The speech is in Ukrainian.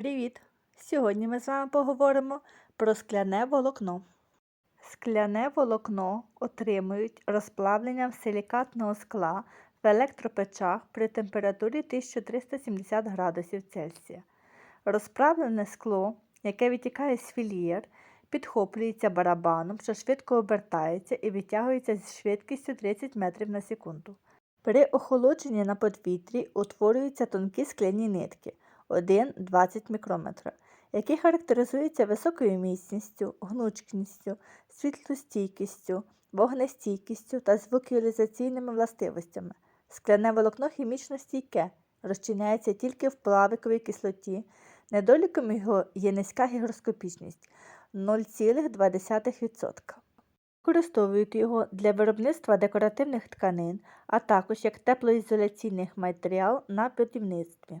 Привіт! Сьогодні ми з вами поговоримо про скляне волокно. Скляне волокно отримують розплавленням силікатного скла в електропечах при температурі 1370 градусів Цельсія. Розправлене скло, яке витікає з фільєр, підхоплюється барабаном, що швидко обертається і витягується з швидкістю 30 метрів на секунду. При охолодженні на подвітрі утворюються тонкі скляні нитки 1-20 мікрометра, які характеризуються високою міцністю, гнучкістю, світлостійкістю, вогнестійкістю та звукоізоляційними властивостями. Скляне волокно хімічно стійке, розчиняється тільки в плавиковій кислоті. Недоліком його є низька гігроскопічність 0,2%. Використовують його для виробництва декоративних тканин, а також як теплоізоляційний матеріал на будівництві.